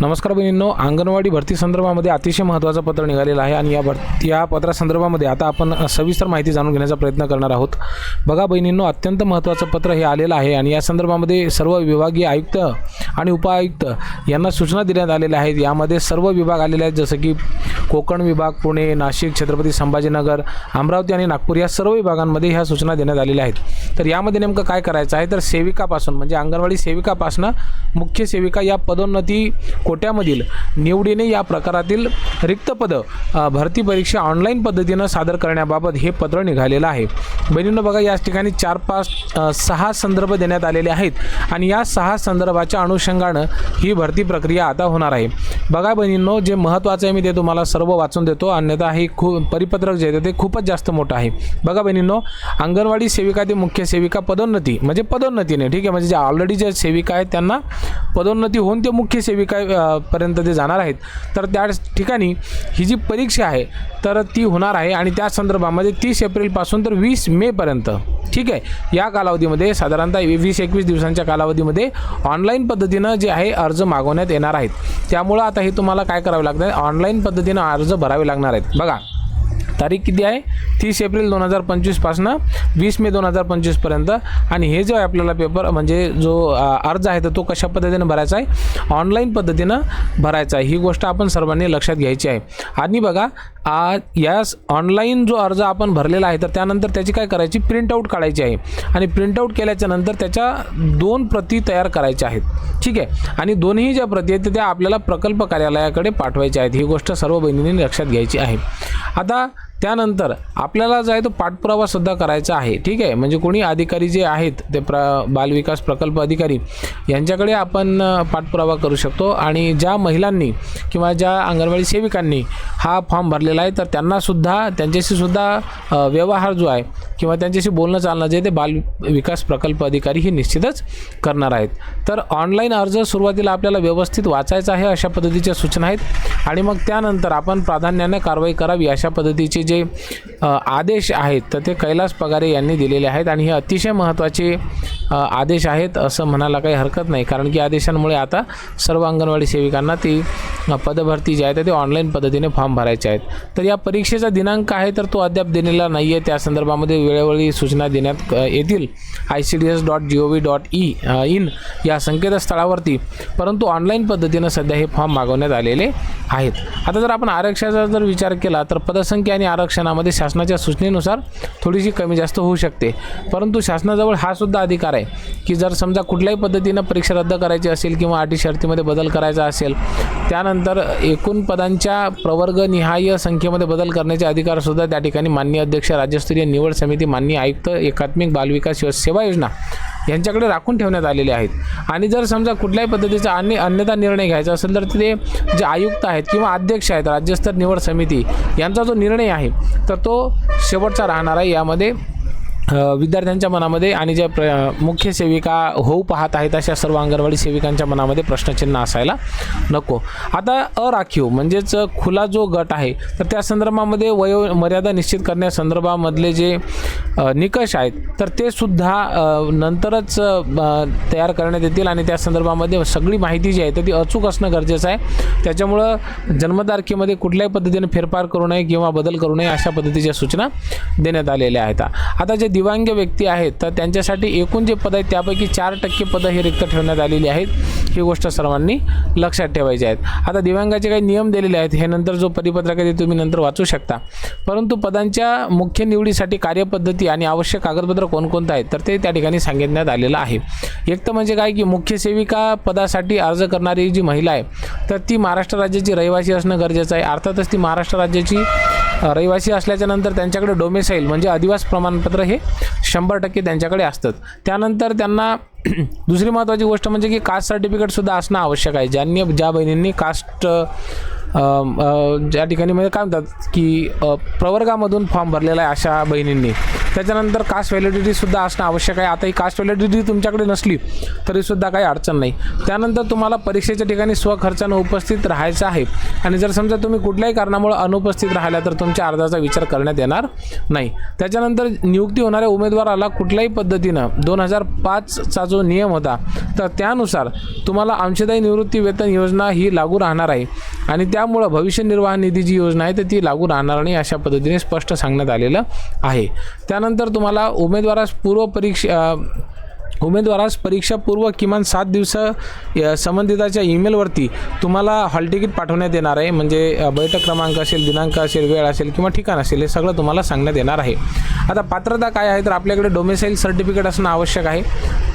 नमस्कार बहिणींनो अंगणवाडी भरती संदर्भामध्ये अतिशय महत्त्वाचं पत्र निघालेलं आहे आणि या भरती या पत्रासंदर्भामध्ये आता आपण सविस्तर माहिती जाणून घेण्याचा प्रयत्न करणार आहोत. बघा बहिणींनो अत्यंत महत्त्वाचं पत्र हे आलेलं आहे आणि या संदर्भामध्ये सर्व विभागीय आयुक्त आणि उपआयुक्त यांना सूचना देण्यात आलेल्या आहेत. यामध्ये सर्व विभाग आलेले आहेत जसं की कोकण विभाग पुणे नाशिक छत्रपती संभाजीनगर अमरावती आणि नागपूर या सर्व विभागांमध्ये ह्या सूचना देण्यात आलेल्या आहेत. तर यामध्ये नेमकं काय करायचं आहे? तर सेविकापासून म्हणजे अंगणवाडी सेविकापासून मुख्य सेविका या पदोन्नती कोट्यामधील निवडीने या प्रकारातील रिक्त पदं भरती परीक्षा ऑनलाईन पद्धतीनं सादर करण्याबाबत हे पत्र निघालेलं आहे. बहिणींनो बघा याच ठिकाणी चार पाच सहा संदर्भ देण्यात आलेले आहेत आणि या सहा संदर्भाच्या अनुषंगानं ही भरती प्रक्रिया आता होणार आहे. बघा बहिणींनो जे महत्त्वाचं आहे मी ते तुम्हाला सर्व वाचून देतो. अन्यथा हे खूप परिपत्रक जे आहे ते खूपच जास्त मोठं आहे. बघा बहिणींनो अंगणवाडी सेविका ते मुख्य सेविका पदोन्नती म्हणजे पदोन्नतीने ठीक आहे? म्हणजे जे ऑलरेडी ज्या सेविका आहेत त्यांना पदोन्नती होऊन ते मुख्य सेविका पर्यंत ते जाणार आहेत. तर त्या ठिकाणी ही जी परीक्षा आहे तर ती होणार आहे आणि त्या संदर्भामध्ये तीस एप्रिलपासून तर वीस मेपर्यंत ठीक आहे? या कालावधीमध्ये साधारणतः वीस एकवीस दिवसांच्या कालावधीमध्ये ऑनलाईन पद्धतीनं जे आहे अर्ज मागवण्यात येणार आहेत. त्यामुळं आता हे तुम्हाला काय करावं लागतं आहे ऑनलाईन पद्धतीनं अर्ज भरावे लागणार आहेत. बघा तारीख किती आहे? तीस एप्रिल दोन हजार पंचवीसपासनं वीस मे दोन हजार पंचवीसपर्यंत आणि हे जो आहे आपल्याला पेपर म्हणजे जो अर्ज आहे तर तो कशा पद्धतीनं भरायचा आहे? ऑनलाईन पद्धतीनं भरायचा आहे. ही गोष्ट आपण सर्वांनी लक्षात घ्यायची आहे. आणि बघा आ यास ऑनलाईन जो अर्ज आपण भरलेला आहे तर त्यानंतर त्याची काय करायची? प्रिंटआउट काढायची आहे. आणि प्रिंटआउट केल्याच्यानंतर त्याच्या दोन प्रती तयार करायच्या आहेत. ठीक आहे? आणि दोन्ही ज्या प्रती आहेत त्या आपल्याला प्रकल्प कार्यालयाकडे पाठवायच्या आहेत. ही गोष्ट सर्व बहिणींनी लक्षात घ्यायची आहे. आता त्यानंतर आपल्याला जो आहे तो पाठपुरावा सुद्धा करायचा आहे. ठीक आहे? म्हणजे कोणी अधिकारी जे आहेत ते प्र बालविकास प्रकल्प अधिकारी यांच्याकडे आपण पाठपुरावा करू शकतो. आणि ज्या महिलांनी किंवा ज्या अंगणवाडी सेविकांनी हा फॉर्म भरलेला आहे तर त्यांनासुद्धा त्यांच्याशी सुद्धा व्यवहार जो आहे किंवा त्यांच्याशी बोलणं चालणं जे ते बाल विकास प्रकल्प अधिकारी हे निश्चितच करणार आहेत. तर ऑनलाईन अर्ज सुरुवातीला आपल्याला व्यवस्थित वाचायचा आहे अशा पद्धतीच्या सूचना आहेत आणि मग त्यानंतर आपण प्राधान्याने कारवाई करावी अशा पद्धतीचे जे आदेश आहेत तर ते कैलास पगारे यांनी दिलेले आहेत आणि हे अतिशय महत्त्वाचे आदेश आहेत असं म्हणायला काही हरकत नाही. कारण की आदेशांमुळे आता सर्व अंगणवाडी सेविकांना ती पदभरती जी आहे तर ते ऑनलाईन पद्धतीने फॉर्म भरायचे आहेत. तर या परीक्षेचा दिनांक आहे? तर तो अद्याप दिलेला नाही आहे त्या संदर्भामध्ये वेळोवेळी सूचना देण्यात येतील. I C D S dot G O V dot E in या संकेतस्थळावरती. परंतु ऑनलाईन पद्धतीनं सध्या हे फॉर्म मागवण्यात आलेले आहेत. आता जर आपण आरक्षणाचा जर विचार केला तर पदसंख्या आणि आरक्षणामध्ये शासनाच्या सूचनेनुसार थोडीशी कमी जास्त होऊ शकते. परंतु शासनाजवळ हा सुद्धा अधिकार आहे. की जर समजा कुठल्याही पद्धतीनं परीक्षा रद्द करायची असेल किंवा अटी शर्तीमध्ये बदल करायचा असेल त्यानंतर एकूण पदांच्या प्रवर्गनिहाय संख्येमध्ये बदल करण्याचे अधिकारसुद्धा त्या ठिकाणी माननीय अध्यक्ष राज्यस्तरीय निवड समिती माननीय आयुक्त एकात्मिक बालविकास सेवा योजना यांच्याकडे राखून ठेवण्यात आलेले आहेत. आणि जर समजा कुठल्याही पद्धतीचा अन्य अन्यथा निर्णय घ्यायचा असेल तर ते जे आयुक्त आहेत किंवा अध्यक्ष आहेत राज्यस्तर निवड समिती यांचा जो निर्णय आहे तर तो शेवटचा राहणार आहे. यामध्ये विद्यार्थ्यांच्या मनामध्ये आणि ज्या प्र मुख्य सेविका होऊ पाहत आहेत अशा सर्व अंगणवाडी सेविकांच्या मनामध्ये प्रश्नचिन्ह असायला नको. आता अराखीव म्हणजेच खुला जो गट आहे तर त्या संदर्भामध्ये वयो मर्यादा निश्चित करण्यासंदर्भामधले जे निकष आहेत तर ते सुद्धा नंतरच तयार करण्यात येतील आणि त्या संदर्भामध्ये सगळी माहिती जी आहे तर ती अचूक असणं गरजेचं आहे. त्याच्यामुळं जन्मतारखेमध्ये कुठल्याही पद्धतीने फेरफार करू नये किंवा बदल करू नये अशा पद्धतीच्या सूचना देण्यात आलेल्या आहेत. आता जे दिव्यांग व्यक्ती आहेत तर त्यांच्यासाठी एकूण जे पद आहेत त्यापैकी चार टक्के पदं ही रिक्त ठेवण्यात आलेली आहेत. ही गोष्ट सर्वांनी लक्षात ठेवायची आहेत आता दिव्यांगाचे काही नियम दिलेले आहेत. हे नंतर जो परिपत्रक आहे ते तुम्ही नंतर वाचू शकता. परंतु पदांच्या मुख्य निवडीसाठी कार्यपद्धती आणि आवश्यक कागदपत्र कोणकोणतं आहेत तर ते त्या ठिकाणी सांगितण्यात आलेलं आहे. एक तर म्हणजे काय की मुख्य सेविका पदासाठी अर्ज करणारी जी महिला आहे तर ती महाराष्ट्र राज्याची रहिवासी असणं गरजेचं आहे. अर्थातच ती महाराष्ट्र राज्याची रहिवासी असल्याच्यानंतर त्यांच्याकडे डोमेसाईल म्हणजे अधिवास प्रमाणपत्र हे शंभर टक्के त्यांच्याकडे असतात. त्यानंतर त्यांना दुसरी महत्त्वाची गोष्ट म्हणजे की कास्ट सर्टिफिकेटसुद्धा असणं आवश्यक आहे. ज्यांनी ज्या बहिणींनी कास्ट ज्या ठिकाणी म्हणजे काय म्हणतात की प्रवर्गामधून फॉर्म भरलेला आहे अशा बहिणींनी. त्याच्यानंतर कास्ट व्हॅलिडिटीसुद्धा असणं आवश्यक आहे. आता ही कास्ट व्हॅलिडिटी तुमच्याकडे नसली तरीसुद्धा काही अडचण नाही. त्यानंतर तुम्हाला परीक्षेच्या ठिकाणी स्वखर्चानं उपस्थित राहायचं आहे. आणि जर समजा तुम्ही कुठल्याही कारणामुळे अनुपस्थित राहिला तर तुमच्या अर्जाचा विचार करण्यात येणार नाही. त्याच्यानंतर नियुक्ती होणाऱ्या उमेदवाराला कुठल्याही पद्धतीनं दोन हजार पाचचा जो नियम होता तर त्यानुसार तुम्हाला अंशदायी निवृत्ती वेतन योजना ही लागू राहणार आहे. आणि त्यामुळं भविष्य निर्वाह निधी जी योजना आहे तर ती लागू राहणार नाही अशा पद्धतीने स्पष्ट सांगण्यात आलेलं आहे. त्यानंतर तुम्हाला उमेदवारास पूर्वपरीक्षा उमेदवारास परीक्षापूर्व किमान सात दिवस या संबंधिताच्या ईमेलवरती तुम्हाला हॉल तिकीट पाठवण्यात येणार आहे. म्हणजे बैठक क्रमांक असेल दिनांक असेल वेळ असेल किंवा ठिकाण असेल हे सगळं तुम्हाला सांगण्यात येणार आहे. आता पात्रता काय आहे? तर आपल्याकडे डोमेसाईल सर्टिफिकेट असणं आवश्यक आहे.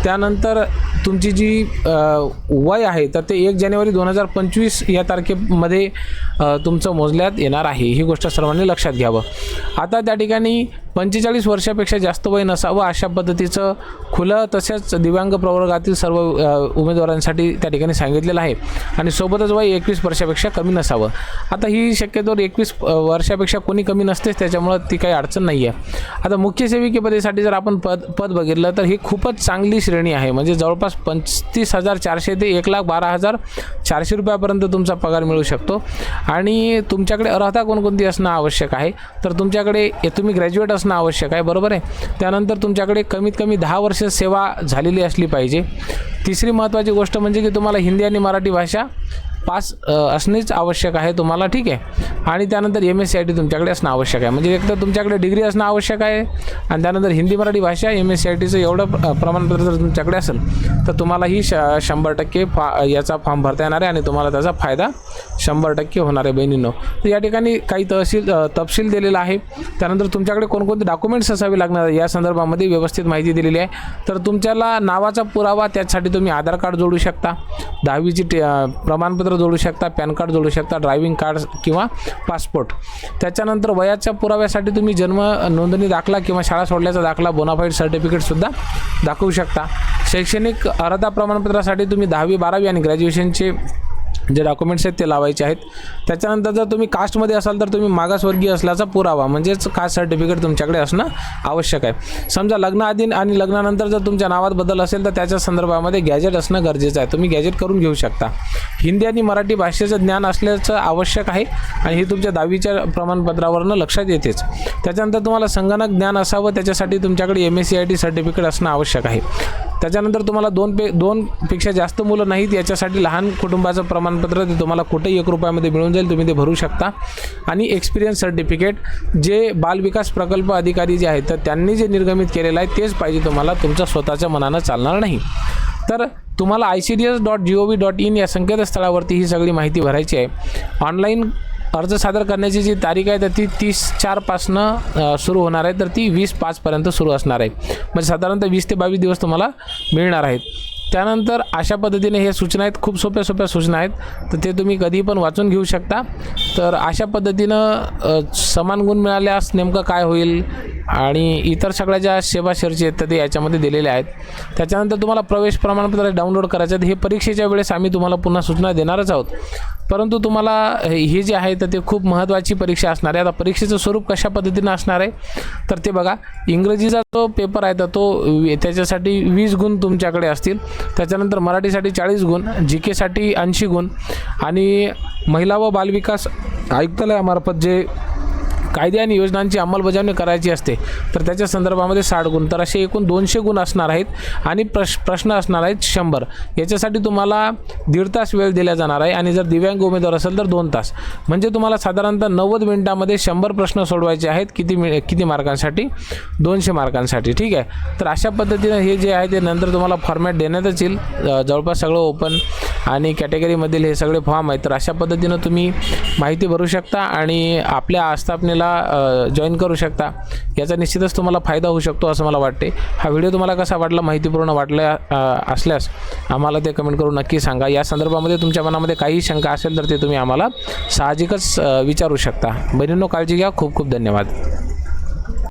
त्यानंतर तुमची जी वय आहे तर ते एक जानेवारी दोन हजार पंचवीस या तारखेमध्ये तुमचं मोजल्यात येणार आहे. ही गोष्ट सर्वांनी लक्षात घ्यावं. आता त्या ठिकाणी पंचेचाळीस वर्षापेक्षा जास्त वय नसावं अशा पद्धतीचं खुलं तसेच दिव्यांग प्रवर्गातील सर्व उमेदवारांसाठी त्या ठिकाणी सांगितलेलं आहे. आणि सोबतच वय एकवीस वर्षापेक्षा कमी नसावं. आता ही शक्यतो एकवीस वर्षापेक्षा कोणी कमी नसतेच त्याच्यामुळं ती काही अडचण नाही आहे आता मुख्य सेविकेपदेसाठी जर आपण पद पद बघितलं तर ही खूपच चांगली श्रेणी आहे. म्हणजे जवळपास पंचतीस हजार चारशे ते एक लाख बारा हजार चारशे रुपयापर्यंत तुमचा पगार मिळू शकतो. आणि तुमच्याकडे अर्हता कोणकोणती असणं आवश्यक आहे? तर तुमच्याकडे तुम्ही ग्रॅज्युएट असणं आवश्यक आहे. बरोबर आहे? त्यानंतर तुमच्याकडे कमीत कमी दहा वर्ष सेवा झालेली असली पाहिजे. तिसरी महत्त्वाची गोष्ट म्हणजे की तुम्हाला हिंदी आणि मराठी भाषा पास असणेच आवश्यक आहे तुम्हाला ठीक आहे? आणि त्यानंतर M S C I T तुमच्याकडे असणं आवश्यक आहे. म्हणजे एक तर तुमच्याकडे डिग्री असणं आवश्यक आहे आणि त्यानंतर हिंदी मराठी भाषा एम एस सी आय टीचं एवढं प्रमाणपत्र जर तुमच्याकडे असेल तर तुम्हाला ही श शंभर टक्के फा याचा फॉर्म भरता येणार आहे आणि तुम्हाला त्याचा फायदा शंभर टक्के होणार आहे बहिणींनो. तर या ठिकाणी काही तहसील तपशील दिलेला आहे. त्यानंतर तुमच्याकडे कोणकोणते डॉक्युमेंट्स असावे लागणार आहे या संदर्भामध्ये व्यवस्थित माहिती दिलेली आहे. तर तुमच्याला नावाचा पुरावा त्यासाठी तुम्ही आधार कार्ड जोडू शकता. दहावीची प्रमाणपत्र जोडू शकता पॅन कार्ड जोडू शकता ड्रायव्हिंग कार्ड किंवा पासपोर्ट त्याच्यानंतर वयाच्या पुराव्यासाठी तुम्ही जन्म नोंदणी दाखला किंवा शाळा सोडल्याचा दाखला बोनाफाईड सर्टिफिकेटसुद्धा दाखवू शकता. शैक्षणिक अर्हता प्रमाणपत्रासाठी तुम्ही दहावी बारावी आणि ग्रॅज्युएशनचे जे डॉक्युमेंट्स आहेत ते लावायचे आहेत. त्याच्यानंतर जर तुम्ही कास्टमध्ये असाल तर तुम्ही मागासवर्गीय असल्याचा पुरावा म्हणजेच कास्ट सर्टिफिकेट तुमच्याकडे असणं आवश्यक आहे. समजा लग्नाआधी आणि लग्नानंतर जर तुमच्या नावात बदल असेल तर त्याच्या संदर्भामध्ये गॅजेट असणं गरजेचं आहे. तुम्ही गॅजेट करून घेऊ शकता. हिंदी आणि मराठी भाषेचं ज्ञान असल्याचं आवश्यक आहे आणि हे तुमच्या दहावीच्या प्रमाणपत्रावरनं लक्षात येतेच. त्याच्यानंतर तुम्हाला संगणक ज्ञान असावं त्याच्यासाठी तुमच्याकडे M S C I T certificate असणं आवश्यक आहे. त्याच्यानंतर तुम्हाला दोन पे दोनपेक्षा जास्त मुलं नाहीत याच्यासाठी लहान कुटुंबाचं प्रमाण प्रमाणपत्र ते तुम्हाला कुठेही एक रुपयामध्ये मिळून जाईल तुम्ही ते भरू शकता. आणि एक्सपिरियन्स सर्टिफिकेट जे बालविकास प्रकल्प अधिकारी जे आहेत तर त्यांनी जे निर्गमित केलेलं आहे तेच पाहिजे तुम्हाला तुमच्या स्वतःच्या मनानं चालणार नाही. तर तुम्हाला I C D S dot G O V dot in या संकेतस्थळावरती ही सगळी माहिती भरायची आहे. ऑनलाईन अर्ज सादर करण्याची जी तारीख आहे तर ती तीस चारपासनं सुरू होणार आहे तर ती वीस पाचपर्यंत सुरू असणार आहे. म्हणजे साधारणतः वीस ते बावीस दिवस तुम्हाला मिळणार आहेत. त्यानंतर अशा पद्धतीने हे सूचना आहेत. खूप सोप्या सोप्या सूचना आहेत. तर ते तुम्ही कधी पण वाचून घेऊ शकता. तर अशा पद्धतीनं समान गुण मिळाल्यास नेमकं काय होईल? आणि इतर सगळ्या ज्या सेवा शर्ची आहेत तर ते याच्यामध्ये दिलेल्या आहेत. त्याच्यानंतर तुम्हाला प्रवेश प्रमाणपत्र डाउनलोड करायचं आहे. हे परीक्षेच्या वेळेस आम्ही तुम्हाला पुन्हा सूचना देणारच आहोत. परंतु तुम्हाला हे जी जे आहे तर ते खूप महत्त्वाची परीक्षा असणार आहे. आता परीक्षेचं स्वरूप कशा पद्धतीनं असणार आहे तर ते बघा. इंग्रजीचा जो पेपर आहे तर तो त्याच्यासाठी वीस गुण तुमच्याकडे असतील. त्याच्यानंतर मराठीसाठी चाळीस गुण जी केसाठी ऐंशी गुण. आणि महिला व बालविकास आयुक्तालयामार्फत जे कायदे आणि योजनांची अंमलबजावणी करायची असते तर त्याच्या संदर्भामध्ये साठ गुण. तर असे एकूण दोनशे गुण असणार आहेत आणि प्रश प्रश्न असणार आहेत शंभर. याच्यासाठी तुम्हाला दीड तास वेळ दिला जाणार आहे आणि जर दिव्यांग उमेदवार असेल तर दोन तास. म्हणजे तुम्हाला साधारणतः नव्वद मिनिटामध्ये शंभर प्रश्न सोडवायचे आहेत किती मि किती मार्कांसाठी? दोनशे मार्कांसाठी. ठीक आहे? तर अशा पद्धतीनं हे जे आहे ते नंतर तुम्हाला फॉर्मॅट देण्यातच येईल. जवळपास सगळं ओपन आणि कॅटेगरीमधील हे सगळे फॉर्म आहेत. तर अशा पद्धतीनं तुम्ही माहिती भरू शकता आणि आपल्या आस्थापनेला जॉईन करू शकता. याचा निश्चितच तुम्हाला फायदा होऊ शकतो असं मला वाटते. हा व्हिडिओ तुम्हाला कसा वाटला माहितीपूर्ण वाटला असल्यास आम्हाला ते कमेंट करून नक्की सांगा. या संदर्भामध्ये तुमच्या मनामध्ये काही शंका असेल तर ते तुम्ही आम्हाला साहजिकच विचारू शकता. बहिणींनो काळजी घ्या. खूप खूप धन्यवाद.